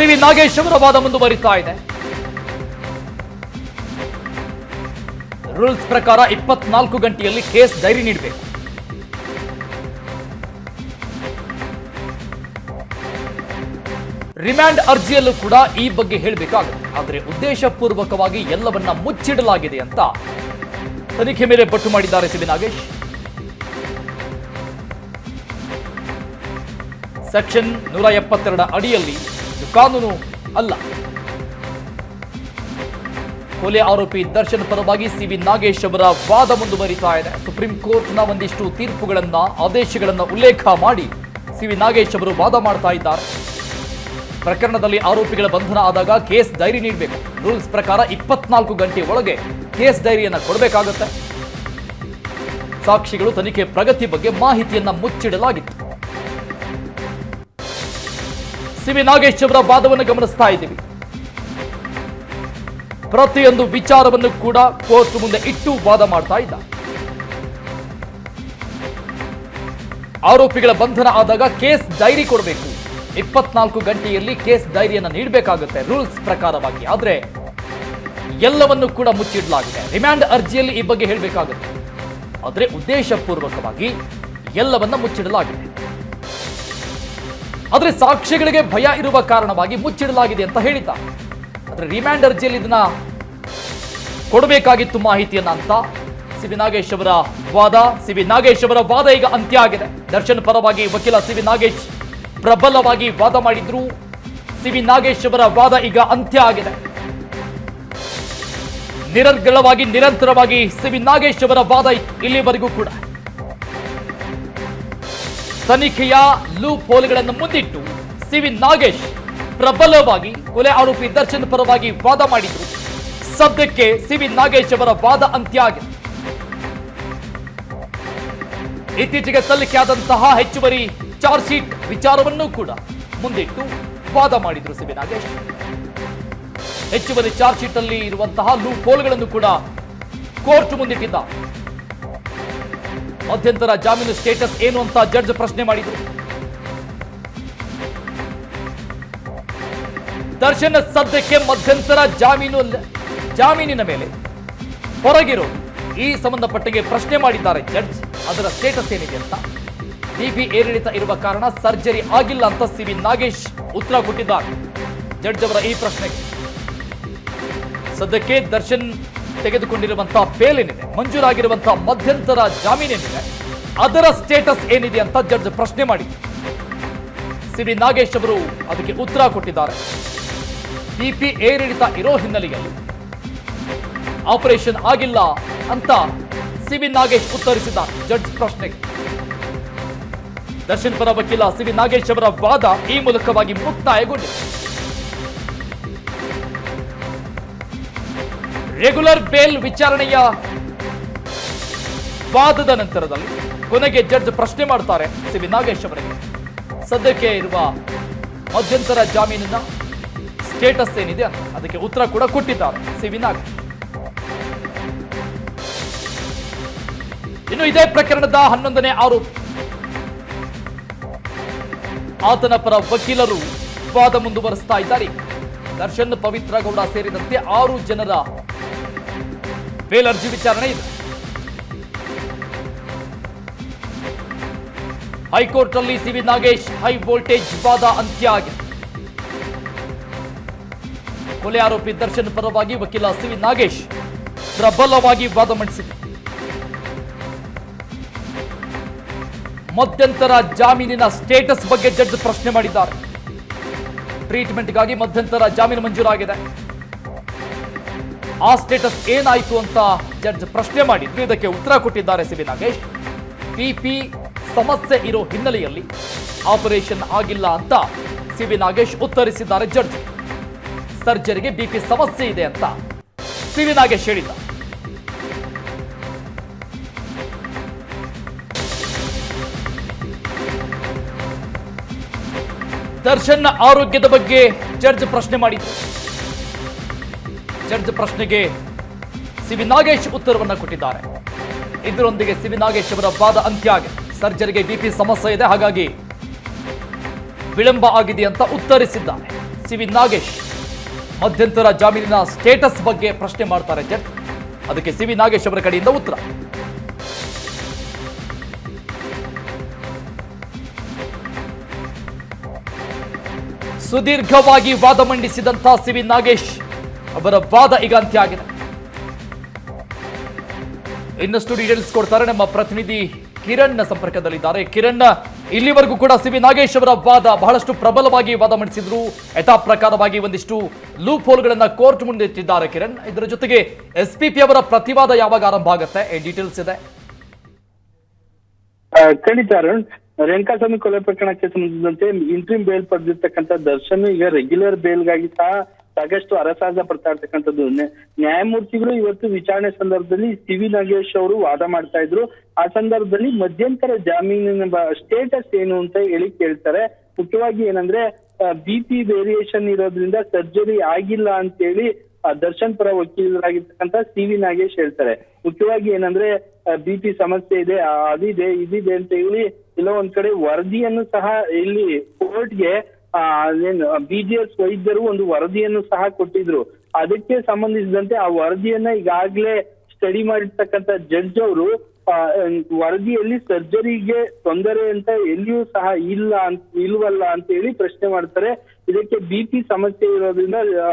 C V Nagesh ಅವರ ವಾದ ಮುಂದುವರಿತಾ ಇದೆ. ರೂಲ್ಸ್ ಪ್ರಕಾರ ಇಪ್ಪತ್ನಾಲ್ಕು ಗಂಟೆಯಲ್ಲಿ ಕೇಸ್ ಡೈರಿ ನೀಡಬೇಕು. ರಿಮ್ಯಾಂಡ್ ಅರ್ಜಿಯಲ್ಲೂ ಕೂಡ ಈ ಬಗ್ಗೆ ಹೇಳಬೇಕಾಗುತ್ತೆ. ಆದರೆ ಉದ್ದೇಶಪೂರ್ವಕವಾಗಿ ಎಲ್ಲವನ್ನ ಮುಚ್ಚಿಡಲಾಗಿದೆ ಅಂತ ತನಿಖೆ ಮೇಲೆ ಪಟ್ಟು ಮಾಡಿದ್ದಾರೆ ಸಿ ನಾಗೇಶ್. ಸೆಕ್ಷನ್ ನೂರ ಎಪ್ಪತ್ತೆರಡ ಅಡಿಯಲ್ಲಿ ಇದು ಕಾನೂನು ಅಲ್ಲ. ಕೊಲೆ ಆರೋಪಿ ದರ್ಶನ್ ಪರವಾಗಿ ಸಿ ವಿ ನಾಗೇಶ್ ಅವರ ವಾದ ಮುಂದುವರಿತಾ ಇದೆ. ಸುಪ್ರೀಂ ಕೋರ್ಟ್ನ ಒಂದಿಷ್ಟು ತೀರ್ಪುಗಳನ್ನ, ಆದೇಶಗಳನ್ನು ಉಲ್ಲೇಖ ಮಾಡಿ ಸಿ ವಿ ನಾಗೇಶ್ ಅವರು ವಾದ ಮಾಡ್ತಾ ಇದ್ದಾರೆ. ಪ್ರಕರಣದಲ್ಲಿ ಆರೋಪಿಗಳ ಬಂಧನ ಆದಾಗ ಕೇಸ್ ಡೈರಿ ನೀಡಬೇಕು. ರೂಲ್ಸ್ ಪ್ರಕಾರ ಇಪ್ಪತ್ನಾಲ್ಕು ಗಂಟೆ ಒಳಗೆ ಕೇಸ್ ಡೈರಿಯನ್ನು ಕೊಡಬೇಕಾಗುತ್ತೆ. ಸಾಕ್ಷಿಗಳು ತನಿಖೆ ಪ್ರಗತಿ ಬಗ್ಗೆ ಮಾಹಿತಿಯನ್ನು ಮುಚ್ಚಿಡಲಾಗಿತ್ತು. ವಿ ನಾಗೇಶ್ ಅವರ ವಾದವನ್ನು ಗಮನಿಸ್ತಾ ಇದ್ದೀವಿ. ಪ್ರತಿಯೊಂದು ವಿಚಾರವನ್ನು ಕೂಡ ಕೋರ್ಟ್ ಮುಂದೆ ಇಟ್ಟು ವಾದ ಮಾಡ್ತಾ ಇದ್ದ ಆರೋಪಿಗಳ ಬಂಧನ ಆದಾಗ ಕೇಸ್ ಡೈರಿ ಕೊಡಬೇಕು. ಇಪ್ಪತ್ನಾಲ್ಕು ಗಂಟೆಯಲ್ಲಿ ಕೇಸ್ ಡೈರಿಯನ್ನು ನೀಡಬೇಕಾಗುತ್ತೆ ರೂಲ್ಸ್ ಪ್ರಕಾರವಾಗಿ. ಆದರೆ ಎಲ್ಲವನ್ನು ಕೂಡ ಮುಚ್ಚಿಡಲಾಗಿದೆ. ರಿಮ್ಯಾಂಡ್ ಅರ್ಜಿಯಲ್ಲಿ ಈ ಬಗ್ಗೆ ಹೇಳಬೇಕಾಗುತ್ತೆ. ಆದರೆ ಉದ್ದೇಶಪೂರ್ವಕವಾಗಿ ಎಲ್ಲವನ್ನ ಮುಚ್ಚಿಡಲಾಗಿದೆ. ಆದ್ರೆ ಸಾಕ್ಷಿಗಳಿಗೆ ಭಯ ಇರುವ ಕಾರಣವಾಗಿ ಮುಚ್ಚಿಡಲಾಗಿದೆ ಅಂತ ಹೇಳಿದ್ದಾರೆ. ಆದರೆ ರಿಮ್ಯಾಂಡ್ ಅರ್ಜಿಯಲ್ಲಿ ಇದನ್ನ ಕೊಡಬೇಕಾಗಿತ್ತು ಮಾಹಿತಿಯನ್ನ ಅಂತ ಸಿ ವಿ ನಾಗೇಶ್ ಅವರ ವಾದ. ಸಿ ವಿ ನಾಗೇಶ್ ಅವರ ವಾದ ಈಗ ಅಂತ್ಯ ಆಗಿದೆ. ದರ್ಶನ್ ಪರವಾಗಿ ವಕೀಲ ಸಿ ವಿ ನಾಗೇಶ್ ಪ್ರಬಲವಾಗಿ ವಾದ ಮಾಡಿದ್ರು. ಸಿ ವಿ ನಾಗೇಶ್ ಅವರ ವಾದ ಈಗ ಅಂತ್ಯ ಆಗಿದೆ. ನಿರರ್ಗಳವಾಗಿ, ನಿರಂತರವಾಗಿ ಸಿ ವಿ ನಾಗೇಶ್ ಅವರ ವಾದ ಇಲ್ಲಿವರೆಗೂ ಕೂಡ. ತನಿಖೆಯ ಲೂಪ್ ಹೋಲ್ಗಳನ್ನು ಮುಂದಿಟ್ಟು ಸಿವಿ ನಾಗೇಶ್ ಪ್ರಬಲವಾಗಿ ಕೊಲೆ ಆರೋಪಿ ದರ್ಶನ್ ಪರವಾಗಿ ವಾದ ಮಾಡಿದ್ರು. ಸದ್ಯಕ್ಕೆ ಸಿವಿ ನಾಗೇಶ್ ಅವರ ವಾದ ಅಂತ್ಯ ಆಗಿದೆ ಇತ್ತೀಚೆಗೆ ಸಲ್ಲಿಕೆಯಾದಂತಹ ಹೆಚ್ಚುವರಿ ಚಾರ್ಜ್ ಶೀಟ್ ವಿಚಾರವನ್ನು ಕೂಡ ಮುಂದಿಟ್ಟು ವಾದ ಮಾಡಿದ್ರು ಸಿವಿ ನಾಗೇಶ್. ಹೆಚ್ಚುವರಿ ಚಾರ್ಜ್ ಶೀಟ್ ಅಲ್ಲಿ ಇರುವಂತಹ ಲೂಪ್ ಹೋಲ್ಗಳನ್ನು ಕೂಡ ಕೋರ್ಟ್ ಮುಂದಿಟ್ಟಿದ್ದ. ಮಧ್ಯಂತರ ಜಾಮೀನು ಸ್ಟೇಟಸ್ ಏನು ಅಂತ ಜಡ್ಜ್ ಪ್ರಶ್ನೆ ಮಾಡಿದ್ರು. ದರ್ಶನ್ ಸದ್ಯಕ್ಕೆ ಮಧ್ಯಂತರ ಜಾಮೀನು ಜಾಮೀನಿನ ಮೇಲೆ ಹೊರಗಿರು. ಈ ಸಂಬಂಧಪಟ್ಟಿಗೆ ಪ್ರಶ್ನೆ ಮಾಡಿದ್ದಾರೆ ಜಡ್ಜ್ ಅದರ ಸ್ಟೇಟಸ್ ಏನಿದೆ ಅಂತ. ಬಿಪಿ ಏರಿಳಿತ ಇರುವ ಕಾರಣ ಸರ್ಜರಿ ಆಗಿಲ್ಲ ಅಂತ ಸಿವಿ ನಾಗೇಶ್ ಉತ್ತರ ಕೊಟ್ಟಿದ್ದಾರೆ. ಜಡ್ಜ್ ಅವರ ಈ ಪ್ರಶ್ನೆಗೆ. ಸದ್ಯಕ್ಕೆ ದರ್ಶನ್ ತೆಗೆದುಕೊಂಡಿರುವಂತಹ ಬೇಲ್ ಏನಿದೆ? ಮಂಜೂರಾಗಿರುವಂತಹ ಮಧ್ಯಂತರ ಜಾಮೀನೇನಿದೆ ಅದರ ಸ್ಟೇಟಸ್ ಏನಿದೆ ಅಂತ ಜಡ್ಜ್ ಪ್ರಶ್ನೆ ಮಾಡಿ ಸಿ ವಿ ನಾಗೇಶ್ ಅವರು ಅದಕ್ಕೆ ಉತ್ತರ ಕೊಟ್ಟಿದ್ದಾರೆ. ಬಿಪಿ ಏರಿಳಿತ ಇರೋ ಹಿನ್ನೆಲೆಯಲ್ಲಿ ಆಪರೇಷನ್ ಆಗಿಲ್ಲ ಅಂತ ಸಿ ವಿ ನಾಗೇಶ್ ಉತ್ತರಿಸಿದ ಜಡ್ಜ್ ಪ್ರಶ್ನೆಗೆ. ದರ್ಶನ್ ಪರ ವಕೀಲ ಸಿ ವಿ ನಾಗೇಶ್ ಅವರ ವಾದ ಈ ಮೂಲಕವಾಗಿ ಮುಕ್ತಾಯಗೊಂಡಿದೆ. ರೆಗ್ಯುಲರ್ ಬೇಲ್ ವಿಚಾರಣೆಯ ವಾದದ ನಂತರದಲ್ಲಿ ಕೊನೆಗೆ ಜಡ್ಜ್ ಪ್ರಶ್ನೆ ಮಾಡ್ತಾರೆ ಸಿ ವಿ ನಾಗೇಶ್ ಅವರಿಗೆ. ಸದ್ಯಕ್ಕೆ ಇರುವ ಮಧ್ಯಂತರ ಜಾಮೀನಿನ ಸ್ಟೇಟಸ್ ಏನಿದೆ ಅದಕ್ಕೆ ಉತ್ತರ ಕೂಡ ಕೊಟ್ಟಿದ್ದಾರೆ ಸಿ ವಿ ನಾಗೇಶ್. ಇನ್ನು ಇದೇ ಪ್ರಕರಣದ ಹನ್ನೊಂದನೇ ಆರೋಪಿ. ಆತನ ಪರ ವಕೀಲರು ವಾದ ಮುಂದುವರೆಸ್ತಾ ಇದ್ದಾರೆ. ದರ್ಶನ್ ಪವಿತ್ರ ಗೌಡ ಸೇರಿದಂತೆ ಆರು ಜನರ ಬೇಲ್ ಅರ್ಜಿ ವಿಚಾರಣೆ ಇದೆ. ಹೈಕೋರ್ಟ್ ಅಲ್ಲಿ ಸಿವಿ ನಾಗೇಶ್, ಹೈ ವೋಲ್ಟೇಜ್ ವಾದ ಅಂತ್ಯ ಕೊಲೆ ಆರೋಪಿ ದರ್ಶನ್ ಪರವಾಗಿ ವಕೀಲ ಸಿವಿ ನಾಗೇಶ್ ಪ್ರಬಲವಾಗಿ ವಾದ ಮಂಡಿಸಿದರು ಮಧ್ಯಂತರ ಜಾಮೀನಿನ ಸ್ಟೇಟಸ್ ಬಗ್ಗೆ ಜಡ್ಜ್ ಪ್ರಶ್ನೆ ಮಾಡಿದ್ದಾರೆ. ಟ್ರೀಟ್ಮೆಂಟ್ಗಾಗಿ ಮಧ್ಯಂತರ ಜಾಮೀನು ಮಂಜೂರಾಗಿದೆ. ಆ ಸ್ಟೇಟಸ್ ಏನಾಯಿತು ಅಂತ ಜಡ್ಜ್ ಪ್ರಶ್ನೆ ಮಾಡಿದ್ರು. ಇದಕ್ಕೆ ಉತ್ತರ ಕೊಟ್ಟಿದ್ದಾರೆ ಸಿವಿ ನಾಗೇಶ್. ಪಿಪಿ ಸಮಸ್ಯೆ ಇರೋ ಹಿನ್ನೆಲೆಯಲ್ಲಿ ಆಪರೇಷನ್ ಆಗಿಲ್ಲ ಅಂತ ಸಿವಿ ನಾಗೇಶ್ ಉತ್ತರಿಸಿದ್ದಾರೆ ಜಡ್ಜ್ ಸರ್ಜರಿಗೆ ಬಿಪಿ ಸಮಸ್ಯೆ ಇದೆ ಅಂತ ಸಿವಿ ನಾಗೇಶ್ ಹೇಳಿದ್ದ. ದರ್ಶನ್ ಆರೋಗ್ಯದ ಬಗ್ಗೆ ಜಡ್ಜ್ ಪ್ರಶ್ನೆ ಮಾಡಿದ್ರು ಜಡ್ಜ್ ಪ್ರಶ್ನೆಗೆ ಸಿವಿ ನಾಗೇಶ್ ಉತ್ತರವನ್ನು ಕೊಟ್ಟಿದ್ದಾರೆ. ಇದರೊಂದಿಗೆ ಸಿವಿ ನಾಗೇಶ್ ಅವರ ವಾದ ಅಂತ್ಯ ಆಗಿದೆ. ಸರ್ಜರಿಗೆ ಬಿಪಿ ಸಮಸ್ಯೆ ಇದೆ, ಹಾಗಾಗಿ ವಿಳಂಬ ಆಗಿದೆ ಅಂತ ಉತ್ತರಿಸಿದ್ದಾರೆ. ಸಿವಿ ನಾಗೇಶ್, ಮಧ್ಯಂತರ ಜಾಮೀನಿನ ಸ್ಟೇಟಸ್ ಬಗ್ಗೆ ಪ್ರಶ್ನೆ ಮಾಡ್ತಾರೆ ಜಟ್ ಅದಕ್ಕೆ ಸಿವಿ ನಾಗೇಶ್ ಅವರ ಕಡೆಯಿಂದ ಉತ್ತರ. ಸುದೀರ್ಘವಾಗಿ ವಾದ ಮಂಡಿಸಿದಂತ ಸಿವಿ ನಾಗೇಶ್ ಅವರ ವಾದ ಈಗ ಅಂತ್ಯ ಆಗಿದೆ. ಇನ್ನಷ್ಟು ಡೀಟೇಲ್ಸ್ ಕೊಡ್ತಾರೆ ನಮ್ಮ ಪ್ರತಿನಿಧಿ ಕಿರಣ್ ಸಂಪರ್ಕದಲ್ಲಿದ್ದಾರೆ. ಕಿರಣ್ ಇಲ್ಲಿವರೆಗೂ ಕೂಡ ಸಿ ವಿ ನಾಗೇಶ್ ಅವರ ವಾದ ಬಹಳಷ್ಟು ಪ್ರಬಲವಾಗಿ ವಾದ ಮಂಡಿಸಿದ್ರು. ಯಥಾ ಪ್ರಕಾರವಾಗಿ ಒಂದಿಷ್ಟು ಲೂಪ್ ಹೋಲ್ಗಳನ್ನ ಕೋರ್ಟ್ ಮುಂದೆ ಇಟ್ಟಿದ್ದಾರೆ ಕಿರಣ್. ಇದರ ಜೊತೆಗೆ ಎಸ್ ಪಿ ಪಿ ಅವರ ಪ್ರತಿವಾದ ಯಾವಾಗ ಆರಂಭ ಆಗುತ್ತೆ? ಡೀಟೇಲ್ಸ್ ಇದೆ? ಖಂಡಿತ ಅರುಣ್. ರೇಣುಕಾಸ್ವಾಮಿ ಕೊಲೆ ಪ್ರಕರಣಕ್ಕೆ ಸಂಬಂಧಿಸಿದಂತೆ ಇಂಟ್ರಿಮ್ ಬೇಲ್ ಪಡೆದಿರ್ತಕ್ಕಂಥ ದರ್ಶನ್ ಈಗ ರೆಗ್ಯುಲರ್ ಬೇಲ್ಗಾಗಿ ಸಹ ಸಾಕಷ್ಟು ಅರಸಾಗ ಪಡ್ತಾ ಇರ್ತಕ್ಕಂಥದ್ದು. ನ್ಯಾಯಮೂರ್ತಿಗಳು ಇವತ್ತು ವಿಚಾರಣೆ ಸಂದರ್ಭದಲ್ಲಿ ಸಿ ವಿ ನಾಗೇಶ್ ಅವರು ವಾದ ಮಾಡ್ತಾ ಇದ್ರು. ಆ ಸಂದರ್ಭದಲ್ಲಿ ಮಧ್ಯಂತರ ಜಾಮೀನಿನ ಸ್ಟೇಟಸ್ ಏನು ಅಂತ ಹೇಳಿ ಕೇಳ್ತಾರೆ. ಮುಖ್ಯವಾಗಿ ಏನಂದ್ರೆ ಬಿ ಪಿ ವೇರಿಯೇಷನ್ ಇರೋದ್ರಿಂದ ಸರ್ಜರಿ ಆಗಿಲ್ಲ ಅಂತ ಹೇಳಿ ಆ, ದರ್ಶನ್ ಪರ ವಕೀಲರಾಗಿರ್ತಕ್ಕಂಥ ಸಿ ವಿ ನಾಗೇಶ್ ಹೇಳ್ತಾರೆ. ಮುಖ್ಯವಾಗಿ ಏನಂದ್ರೆ ಬಿ ಪಿ ಸಮಸ್ಯೆ ಇದೆ ಅದಿದೆ ಇದಿದೆ ಅಂತ ಹೇಳಿ ಇಲ್ಲ ಒಂದ್ ಕಡೆ ವರದಿಯನ್ನು ಸಹ ಇಲ್ಲಿ ಕೋರ್ಟ್ಗೆ ಏನು ಬಿ ಜಿ ಎಸ್ ವೈದ್ಯರು ಒಂದು ವರದಿಯನ್ನು ಸಹ ಕೊಟ್ಟಿದ್ರು. ಅದಕ್ಕೆ ಸಂಬಂಧಿಸಿದಂತೆ ಆ ವರದಿಯನ್ನ ಈಗಾಗ್ಲೇ ಸ್ಟಡಿ ಮಾಡಿರ್ತಕ್ಕಂತ ಜಡ್ಜ್ ಅವರು ವರದಿಯಲ್ಲಿ ಸರ್ಜರಿಗೆ ತೊಂದರೆ ಅಂತ ಎಲ್ಲಿಯೂ ಸಹ ಇಲ್ಲ ಅಂತ ಇಲ್ವಲ್ಲ ಅಂತ ಹೇಳಿ ಪ್ರಶ್ನೆ ಮಾಡ್ತಾರೆ. ಇದಕ್ಕೆ ಬಿ ಪಿ ಸಮಸ್ಯೆ ಇರೋದ್ರಿಂದ ಆ,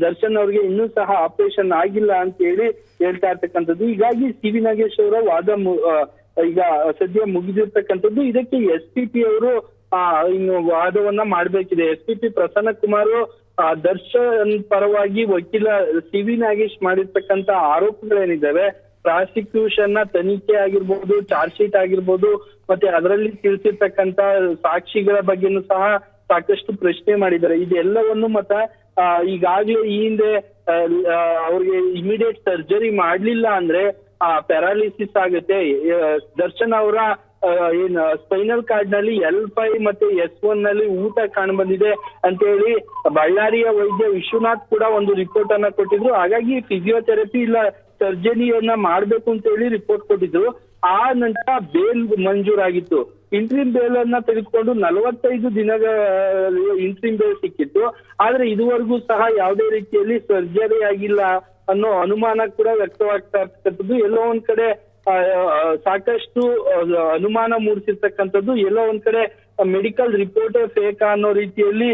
ದರ್ಶನ್ ಅವ್ರಿಗೆ ಇನ್ನೂ ಸಹ ಆಪರೇಷನ್ ಆಗಿಲ್ಲ ಅಂತ ಹೇಳಿ ಹೇಳ್ತಾ ಇರ್ತಕ್ಕಂಥದ್ದು. ಹೀಗಾಗಿ ಸಿ ವಿ ನಾಗೇಶ್ ಅವರ ವಾದ ಈಗ ಸದ್ಯ ಮುಗಿದಿರ್ತಕ್ಕಂಥದ್ದು. ಇದಕ್ಕೆ ಎಸ್ ಪಿ ಪಿ ಅವರು ಆ, ಇನ್ನು ವಾದವನ್ನ ಮಾಡ್ಬೇಕಿದೆ. S P P Prasanna Kumar ಆ, ದರ್ಶನ್ ಪರವಾಗಿ ವಕೀಲ ಸಿ ವಿ ನಾಗೇಶ್ ಮಾಡಿರ್ತಕ್ಕಂತ ಆರೋಪಗಳೇನಿದ್ದಾವೆ? ಪ್ರಾಸಿಕ್ಯೂಷನ್ನ ತನಿಖೆ ಆಗಿರ್ಬೋದು ಚಾರ್ಜ್ ಶೀಟ್ ಆಗಿರ್ಬೋದು ಮತ್ತೆ ಅದರಲ್ಲಿ ತಿಳಿಸಿರ್ತಕ್ಕಂತ ಸಾಕ್ಷಿಗಳ ಬಗ್ಗೆನೂ ಸಹ ಸಾಕಷ್ಟು ಪ್ರಶ್ನೆ ಮಾಡಿದ್ದಾರೆ. ಇದೆಲ್ಲವನ್ನು ಮತ್ತ ಆ, ಈಗಾಗ್ಲೇ ಈ ಹಿಂದೆ ಆ, ಆ, ಅವ್ರಿಗೆ ಇಮಿಡಿಯೇಟ್ ಸರ್ಜರಿ ಮಾಡ್ಲಿಲ್ಲ ಅಂದ್ರೆ ಪ್ಯಾರಾಲಿಸಿಸ್ ಆಗುತ್ತೆ. ಆ, ದರ್ಶನ್ ಅವರ ಆ, ಏನ್ ಸ್ಪೈನಲ್ ಕಾರ್ಡ್ನಲ್ಲಿ ಎಲ್ ಫೈ ಮತ್ತೆ ಎಸ್ ಒನ್ನಲ್ಲಿ ಊಟ ಕಾಣ ಬಂದಿದೆ ಅಂತ ಹೇಳಿ ಬಳ್ಳಾರಿಯ ವೈದ್ಯ ವಿಶ್ವನಾಥ್ ಕೂಡ ಒಂದು ರಿಪೋರ್ಟ್ ಅನ್ನ ಕೊಟ್ಟಿದ್ರು. ಹಾಗಾಗಿ ಫಿಸಿಯೋಥೆರಪಿ ಇಲ್ಲ ಸರ್ಜರಿಯನ್ನ ಮಾಡ್ಬೇಕು ಅಂತ ಹೇಳಿ ರಿಪೋರ್ಟ್ ಕೊಟ್ಟಿದ್ರು. ಆ ನಂತರ ಬೇಲ್ ಮಂಜೂರಾಗಿತ್ತು. ಇಂಟ್ರಿಮ್ ಬೇಲ್ ಅನ್ನ ತೆಗೆದುಕೊಂಡು ನಲವತ್ತೈದು ದಿನಗಳ ಇಂಟ್ರಿಮ್ ಬೇಲ್ ಸಿಕ್ಕಿತ್ತು. ಆದ್ರೆ ಇದುವರೆಗೂ ಸಹ ಯಾವುದೇ ರೀತಿಯಲ್ಲಿ ಸರ್ಜರಿ ಆಗಿಲ್ಲ ಅನ್ನೋ ಅನುಮಾನ ಕೂಡ ವ್ಯಕ್ತವಾಗ್ತಾ ಇರ್ತಕ್ಕಂಥದ್ದು. ಎಲ್ಲೋ ಒಂದ್ ಕಡೆ ಸಾಕಷ್ಟು ಅನುಮಾನ ಮೂಡಿಸಿರ್ತಕ್ಕಂಥದ್ದು ಎಲ್ಲೋ ಒಂದ್ ಕಡೆ ಮೆಡಿಕಲ್ ರಿಪೋರ್ಟ್ ಫೇಕ್ ಅನ್ನೋ ರೀತಿಯಲ್ಲಿ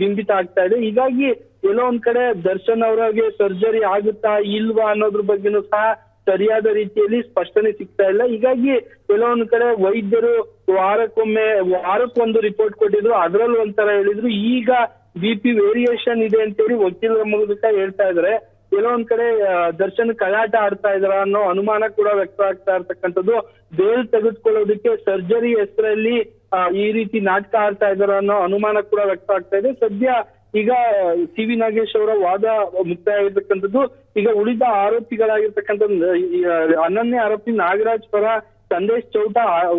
ಬಿಂಬಿತ ಆಗ್ತಾ ಇದೆ. ಹೀಗಾಗಿ ಎಲ್ಲೋ ಒಂದ್ ಕಡೆ ದರ್ಶನ್ ಅವರಿಗೆ ಸರ್ಜರಿ ಆಗುತ್ತಾ ಇಲ್ವಾ ಅನ್ನೋದ್ರ ಬಗ್ಗೆನೂ ಸಹ ಸರಿಯಾದ ರೀತಿಯಲ್ಲಿ ಸ್ಪಷ್ಟನೆ ಸಿಗ್ತಾ ಇಲ್ಲ. ಹೀಗಾಗಿ ಕೆಲವೊಂದ್ ಕಡೆ ವೈದ್ಯರು ವಾರಕ್ಕೊಮ್ಮೆ, ವಾರಕ್ಕೊಂದು ರಿಪೋರ್ಟ್ ಕೊಟ್ಟಿದ್ರು. ಅದ್ರಲ್ಲಿ ಒಂಥರ ಹೇಳಿದ್ರು. ಈಗ ಬಿ ಪಿ ವೇರಿಯೇಷನ್ ಇದೆ ಅಂತೇಳಿ ವಕೀಲರ ಮೂಲಕ ಹೇಳ್ತಾ ಇದಾರೆ. ಒಂದ್ ಕಡೆ ದರ್ಶನ್ ಕಳ್ಳಾಟ ಆಡ್ತಾ ಇದಾರ ಅನ್ನೋ ಅನುಮಾನ ಕೂಡ ವ್ಯಕ್ತ ಆಗ್ತಾ ಇರ್ತಕ್ಕಂಥದ್ದು. ಬೇಲ್ ತೆಗೆದುಕೊಳ್ಳೋದಕ್ಕೆ ಸರ್ಜರಿ ಹೆಸರಲ್ಲಿ ಈ ರೀತಿ ನಾಟಕ ಆಡ್ತಾ ಇದಾರ ಅನ್ನೋ ಅನುಮಾನ ಕೂಡ ವ್ಯಕ್ತ ಆಗ್ತಾ ಇದೆ. ಸದ್ಯ ಈಗ ಸಿ ವಿ ನಾಗೇಶ್ ಅವರ ವಾದ ಮುಕ್ತಾಯ ಆಗಿರ್ತಕ್ಕಂಥದ್ದು ಈಗ ಉಳಿದ ಆರೋಪಿಗಳಾಗಿರ್ತಕ್ಕಂಥ ಅನನ್ಯ ಆರೋಪಿ ನಾಗರಾಜ್ ಪರ ಸಂದೇಶ್ ಚೌಟ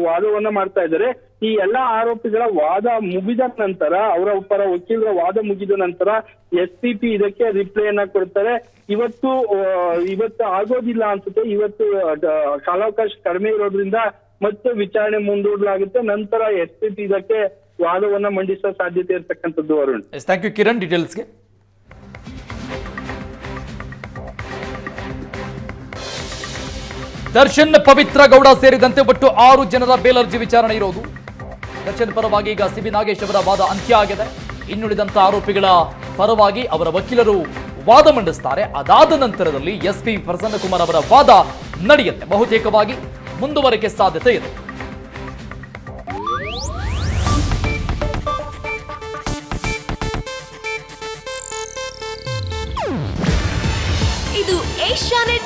ವಾದವನ್ನ ಮಾಡ್ತಾ ಇದ್ದಾರೆ. ಈ ಎಲ್ಲಾ ಆರೋಪಿಗಳ ವಾದ ಮುಗಿದ ನಂತರ, ಅವರ ಪರ ವಕೀಲರ ವಾದ ಮುಗಿದ ನಂತರ ಎಸ್ ಪಿ ಪಿ ಇದಕ್ಕೆ ರಿಪ್ಲೈಯನ್ನ ಕೊಡ್ತಾರೆ. ಇವತ್ತು ಇವತ್ತು ಆಗೋದಿಲ್ಲ ಅನ್ಸುತ್ತೆ. ಇವತ್ತು ಕಾಲಾವಕಾಶ ಕಡಿಮೆ ಇರೋದ್ರಿಂದ ಮತ್ತೆ ವಿಚಾರಣೆ ಮುಂದೂಡಲಾಗುತ್ತೆ. ನಂತರ ಎಸ್ ಪಿ ಪಿ ಇದಕ್ಕೆ ವಾದವನ್ನ ಮಂಡಿಸೋ ಸಾಧ್ಯತೆ ಇರ್ತಕ್ಕಂಥದ್ದು ಅರುಣ್. ಥ್ಯಾಂಕ್ ಯು ಕಿರಣ್ ಡೀಟೇಲ್ಸ್ಗೆ ದರ್ಶನ್ ಪವಿತ್ರ ಗೌಡ ಸೇರಿದಂತೆ ಒಟ್ಟು ಆರು ಜನರ ಬೇಲ್ ಅರ್ಜಿ ವಿಚಾರಣೆ ಇರೋದು. ದರ್ಶನ್ ಪರವಾಗಿ ಈಗ ಸಿಬಿ ನಾಗೇಶ್ ಅವರ ವಾದ ಅಂತ್ಯ ಆಗಿದೆ. ಇನ್ನುಳಿದಂತ ಆರೋಪಿಗಳ ಪರವಾಗಿ ಅವರ ವಕೀಲರು ವಾದ ಮಂಡಿಸ್ತಾರೆ. ಅದಾದ ನಂತರದಲ್ಲಿ ಎಸ್ ಪಿ ಪ್ರಸನ್ನಕುಮಾರ್ ಅವರ ವಾದ ನಡೆಯುತ್ತೆ. ಬಹುತೇಕವಾಗಿ ಮುಂದುವರಿಕೆ ಸಾಧ್ಯತೆ ಇದು.